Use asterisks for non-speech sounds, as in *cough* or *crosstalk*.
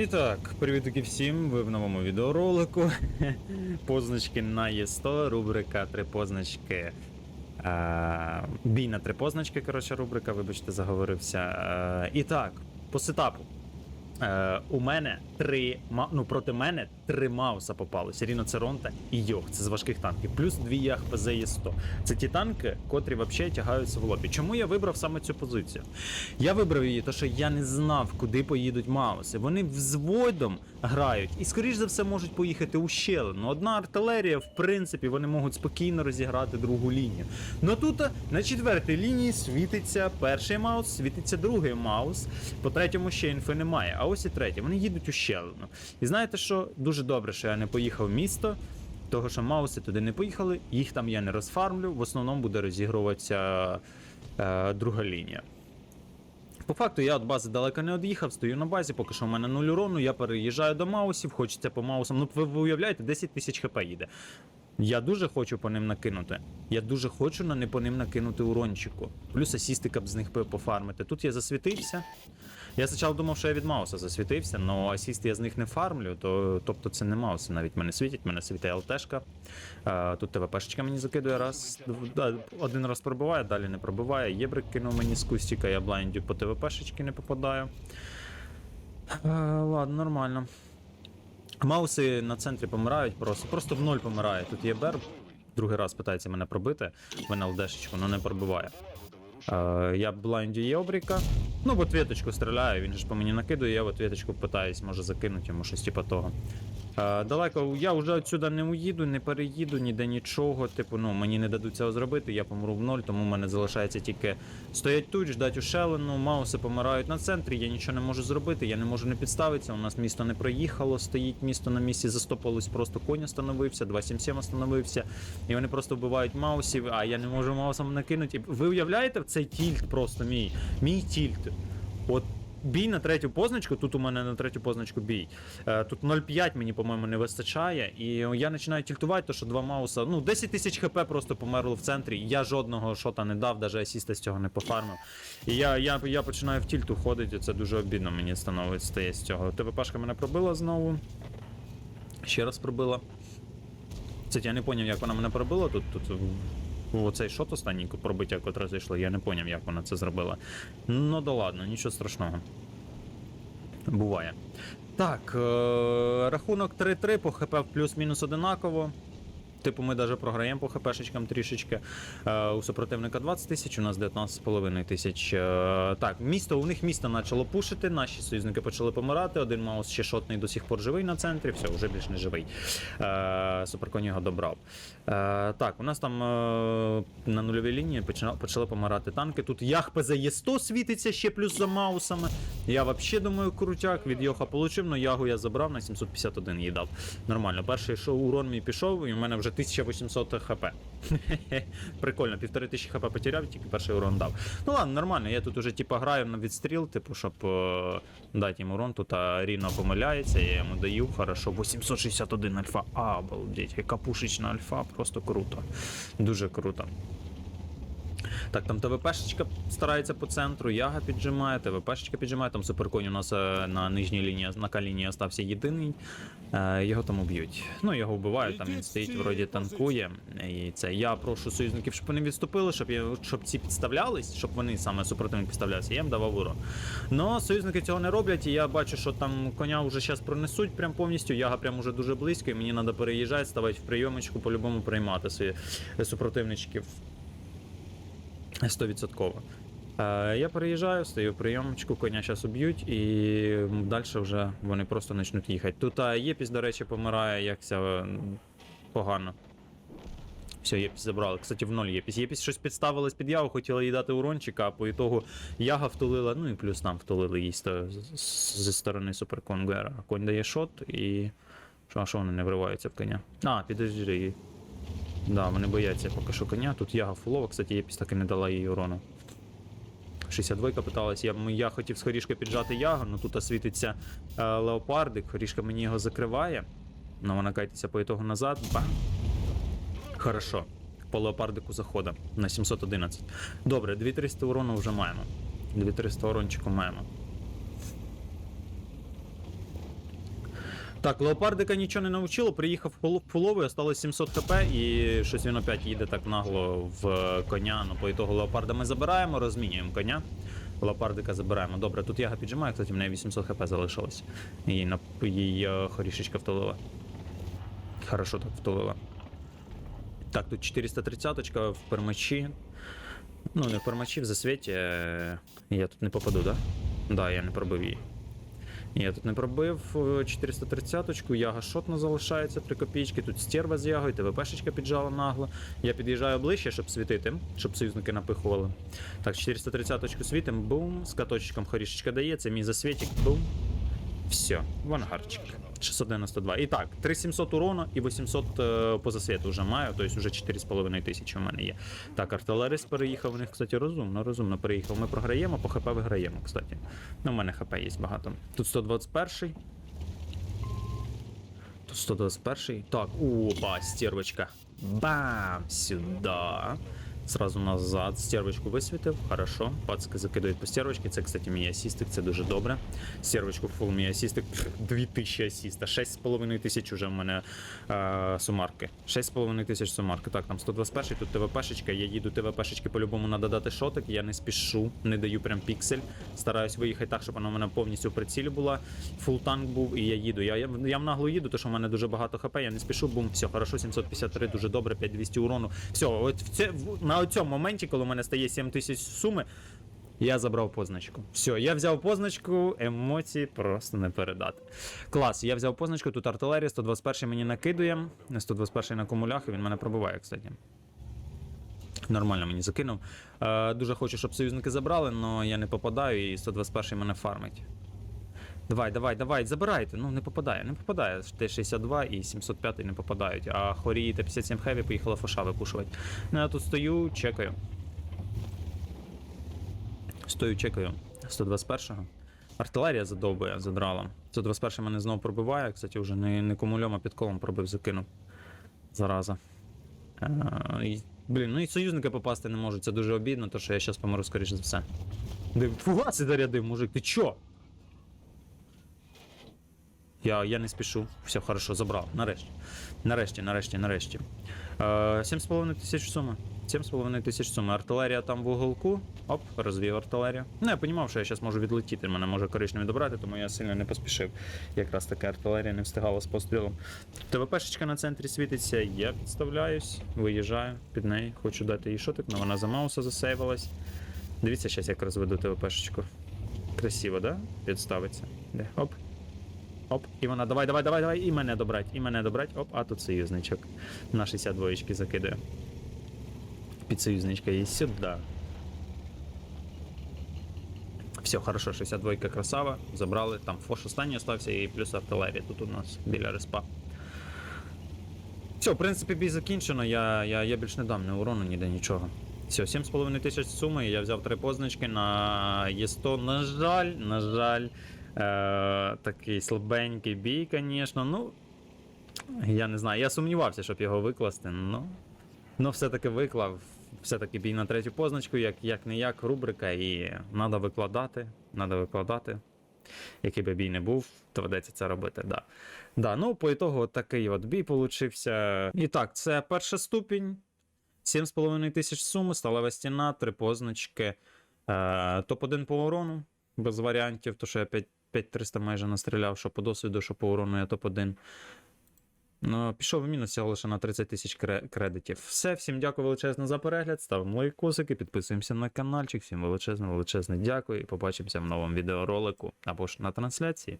І так, привітки всім, ви в новому відеоролику. *laughs* Позначки на Є100, рубрика три позначки. Бій на три позначки, коротше, рубрика, вибачте, заговорився. І так, по сетапу. Е, у мене три ну проти мене три мауса попалося: Ріноцеронта і Йох. Це з важких танків. Плюс дві Яхпз є 100 Це ті танки, котрі взагалі тягаються в лобі. Чому я вибрав саме цю позицію? Я вибрав її, тому що я не знав, куди поїдуть мауси. Вони взводом грають і, скоріш за все, можуть поїхати у щелину. Одна артилерія, в принципі, вони можуть спокійно розіграти другу лінію. Ну тут на четвертій лінії світиться перший маус, світиться другий маус. По третьому ще інфи немає. А ось і третій. Вони їдуть у щелину. І знаєте що? Дуже добре, що я не поїхав в місто. Того, що мауси туди не поїхали, їх там я не розфармлю. В основному буде розігруватися е, друга лінія. По факту я від бази далеко не од'їхав, стою на базі, поки що в мене нуль урону, я переїжджаю до маусів, хочеться по маусам. Ну, ви, уявляєте, 10 тисяч хп їде. Я дуже хочу по ним накинути. Я дуже хочу на не по ним накинути урончику. Плюс асістика б з них пофармити. Тут я засвітився. Я спочатку думав, що я від Мауса засвітився, але асіст я з них не фармлю, то, тобто це не Мауси навіть мене світять, мене світає ЛТшка. Тут ТВПшечка мені закидує раз. один раз пробиває, далі не пробиває. Єбрик кинув мені з кустіка, я блайндю по ТВПшечки не попадаю. Ладно, нормально. Мауси на центрі помирають просто. Просто в ноль помирає. Тут є Берб. другий раз питається мене пробити. Мене ЛДшечку, але не пробиває. Е, я блайндю Єобріка. Ну, в ответочку стріляю, він ж по мені накидує, я в ответочку питаюсь, може закинути йому щось типа того. Е, далеко я вже отсюди не уїду, не переїду, ніде нічого. Типу, ну мені не дадуть цього зробити, я помру в ноль, тому в мене залишається тільки стоять тут, ждать ушелену, мауси помирають на центрі, я нічого не можу зробити, я не можу не підставитися. У нас місто не проїхало, стоїть місто на місці, застопилось, просто конь остановився, 277 остановився, і вони просто вбивають маусів, а я не можу маусом накинути. Ви уявляєте цей тільт просто мій? Мій тільт. От бій на третю позначку, тут у мене на третю позначку бій. Е, Тут 0,5 мені, по-моєму, не вистачає. І я починаю тільтувати, то що два мауса. Ну, 10 тисяч хп просто померло в центрі. Я жодного шота не дав, навіть асіста з цього не пофармив. І я, я, я починаю в тільту ходити, і це дуже обідно мені становиться стає з цього. ТВПшка мене пробила знову. Ще раз пробила. Кстати, я не поняв, як вона мене пробила. Тут, тут оцей шот останній пробиття, котре зайшло, я не поняв, як вона це зробила. Ну да ладно, нічого страшного. Буває. Так, е- рахунок 3-3 по ХП плюс-мінус одинаково. Типу, ми навіть програємо по ХПшечкам трішечки. Е, у супротивника 20 тисяч, у нас 19,5 тисяч. Е, так, місто, у них місто почало пушити, наші союзники почали помирати. Один маус ще шотний до сих пор живий на центрі, все, вже більш не живий. Е, Суперконь його добрав. Так, у нас там на нульовій лінії почали помирати танки. Тут Ях ПЗ Є100 світиться ще плюс за маусами. Я взагалі думаю, крутяк від Йоха получив, але ягу я забрав на 751 їй дав. Нормально. Перший що урон мій пішов, і в мене вже 1800 хп. *laughs* Прикольно, півтори тисячі хп потеряв, тільки перший урон дав. Ну ладно, нормально, я тут уже типа граю на відстріл, типу, щоб е, дати йому урон. Тут а, рівно помиляється, я йому даю, хорошо. 861 альфа. А, обалдеть, яка пушечна альфа, просто круто. Дуже круто. Так, там ТВПшечка старається по центру, Яга піджимає, ТВПшечка піджимає, там суперконь у нас е, на нижній лінії, на К-лінії остався єдиний. Е, його там уб'ють. Ну, його вбивають, там він стоїть, вроді танкує. І це я прошу союзників, щоб вони відступили, щоб, я, щоб ці підставлялись, щоб вони саме супротивник підставлявся, я їм давав урон. Но союзники цього не роблять, і я бачу, що там коня вже зараз пронесуть прям повністю, яга прям уже дуже близько, і мені треба переїжджати, ставати в прийомочку, по-любому приймати свої супротивничків. 100%. Е, я переїжджаю, стою в прийомочку, коня зараз уб'ють, і далі вже вони просто почнуть їхати. Тут а, Єпіс, до речі, помирає, якся е, погано. Все, Єпіс забрали. Кстати, в ноль Єпіс. Єпіс щось підставилась під яву, хотіла їй дати урончика, а по ітогу яга втулила, ну і плюс нам втулили з- зі сторони суперконгера. Конь дає шот і. А що вони не вриваються в коня? А, підожди. Да, вони бояться поки що коня. Тут яга фулова, кстати, Єпіс так і не дала їй урону. 62 питалась. Я, я хотів з піджати ягу, але тут світиться е, леопардик, хорішка мені його закриває. Ну вона кайтиться по ітогу назад. Бам. Хорошо. По леопардику захода на 711. Добре, 2300 урону вже маємо. 2300 урончику маємо. Так, леопардика нічого не навчило, приїхав фул- фуловий, осталось 700 хп, і щось він опять їде так нагло в коня. Ну, по ітогу леопарда ми забираємо, розмінюємо коня. Леопардика забираємо. Добре, тут яга піджимає, кстати, в неї 800 хп залишилось. Її, на... е, хорішечка втулила. Хорошо так втулила. Так, тут 430 в пермачі. Ну, не в пермачі, в засвіті. е, Я тут не попаду, да? Да, я не пробив її. Я тут не пробив е, 430-ку, яга шотно залишається 3 копійки. Тут стерва з ягою, ТВПшечка піджала нагло. Я під'їжджаю ближче, щоб світити, щоб союзники напихували. Так, 430-ку світим, бум, з каточком хорішечка дає, це мій засвітик, бум. Все, вангарчик. 692. І так, 3700 урона і 800 е, по засвіту вже маю, тобто вже 4,5 тисячі у мене є. Так, артилерист переїхав, у них, кстати, розумно, розумно переїхав. Ми програємо, по ХП виграємо, кстати. Ну, у мене ХП є багато. Тут 121. Тут 121. Так, опа, стервочка. Бам! Сюда. Сразу назад. Стервочку висвітив. Хорошо. Пацки закидують по стервочці. Це, кстати, мій асістик, це дуже добре. Стервочку фул мій асістик. 2000 асіста. 6,5 тисяч уже в мене е, сумарки. 6,5 тисяч сумарки. Так, там 121, тут ТВПшечка. Я їду ТВПшечки по-любому надо дати шотик. Я не спішу, не даю прям піксель. Стараюсь виїхати так, щоб вона в мене повністю в прицілі була. Фул танк був, і я їду. Я, я, я нагло їду, тому що в мене дуже багато хп, я не спішу. Бум, все, хорошо, 753, дуже добре, 5200 урону. Все, от в це, на цьому моменті, коли у мене стає 7000 суми, я забрав позначку. Все, я взяв позначку, емоції просто не передати. Клас, я взяв позначку, тут артилерія, 121 мені накидує, 121 на кумулях, і він мене пробиває, кстати. Нормально мені закинув. Е, дуже хочу, щоб союзники забрали, але я не попадаю, і 121 мене фармить. Давай, давай, давай, забирайте. Ну, не попадає, не попадає. Т-62 і 705 не попадають. А хорі та 57 хеві поїхала фоша випушувати. Ну, я тут стою, чекаю. Стою, чекаю. 121-го. Артилерія задовбує, задрала. 121 мене знову пробиває. Кстати, вже не, не кумульом, а під колом пробив, закинув. Зараза. А, і, блін, ну і союзники попасти не можуть. Це дуже обідно, то що я зараз помру, скоріш за все. Див, фугаси зарядив, мужик, ти чо? Я, я не спішу. Все хорошо, забрав. Нарешті. Нарешті, нарешті, нарешті. Е, 7,5 тисяч суми. 7,5 тисяч суми. Артилерія там в уголку. Оп, розвів артилерію. Ну, я розумів, що я зараз можу відлетіти. Мене може коричневі добрати, тому я сильно не поспішив. Якраз така артилерія не встигала з пострілом. ТВПшечка на центрі світиться. Я підставляюсь, виїжджаю під неї. Хочу дати їй шотик, але вона за Мауса засейвилась. Дивіться, зараз як розведу ТВПшечку. Красиво, да? Підставиться. Де? Оп. Оп, і вона, давай, давай, давай, давай, і мене добрать, і мене добрать. Оп, а тут союзничок. На 62 закидає. Під союзничка є сюди. Все, хорошо, 62 красава. Забрали. Там фош останній остався і плюс артилерія тут у нас біля респа. Все, в принципі, бій закінчено. Я, я, я більш не дам ні урону, ніде нічого. Все, 7,5 тисяч суми. Я взяв три позначки на Є100. На жаль, на жаль. Е, такий слабенький бій, звісно. Ну, я не знаю. Я сумнівався, щоб його викласти. Ну, ну все-таки виклав. Все-таки бій на третю позначку, як, як не як, рубрика, і треба викладати. Треба викладати. Який би бій не був, доведеться це робити. Да. Да, ну, по ітогу такий от бій получився. І так, це перша ступінь. 7,5 тисяч суми, сталева стіна, три позначки. Е, топ-1 по урону, без варіантів, то що я 5 5300 майже настріляв, що по досвіду, що по урону я топ-1. Ну, пішов в мінус всього лише на 30 тисяч кредитів. Все, всім дякую величезно за перегляд. Ставимо лайкосики, підписуємося на каналчик. Всім величезне, величезне дякую і побачимося в новому відеоролику або ж на трансляції.